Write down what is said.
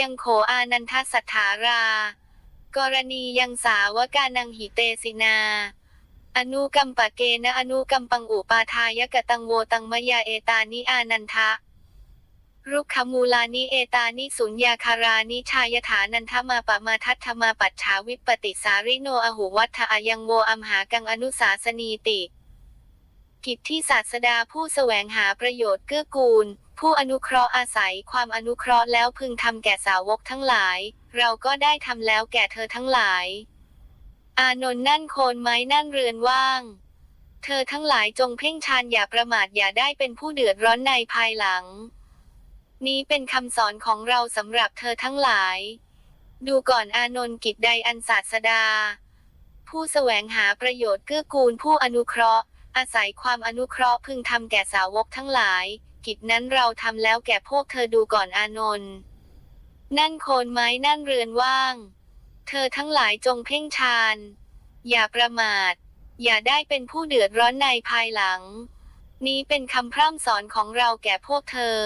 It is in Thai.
ยังโขอานันทสัทธารา กรณียังสาวกานังหิเตสินา อนุกัมปะเกนะ อนุกัมปังอุปาทายกตังโวตังมยาเอตานิอานันทะรุกขมูลานิเอตานิสุญญาคารานิชายถานันทมาปะมาทัตถมาปัจฉาวิปปิสาริโนอหุวัฏฐะยังโวอัมหากังอนุสาสนีติ กิจที่ศาสดาผู้แสวงหาประโยชน์เกื้อกูล ผู้อนุเคราะห์อาศัยความอนุเคราะห์แล้วพึงทำแก่สาวกทั้งหลาย เราก็ได้ทำแล้วแก่เธอทั้งหลาย อานนท์นั่นโคนไม้นั่นเรือนว่าง เธอทั้งหลายจงเพ่งชานอย่าประมาทอย่าได้เป็นผู้เดือดร้อนในภายหลัง นี้เป็นคำสอนของเราสำหรับเธอทั้งหลาย ดูก่อนอานนท์กิจใดอันศาสดา ผู้แสวงหาประโยชน์เกื้อกูลผู้อนุเคราะห์ อาศัยความอนุเคราะห์พึงทำแก่สาวกทั้งหลาย กิจนั้นเราทำแล้วแก่พวกเธอดูก่อนอานนท์นั่นโคนไม้นั่นเรือนว่าง เธอทั้งหลายจงเพ่งชาน อย่าประมาท อย่าได้เป็นผู้เดือดร้อนในภายหลัง นี้เป็นคำพร่ำสอนของเราแก่พวกเธอ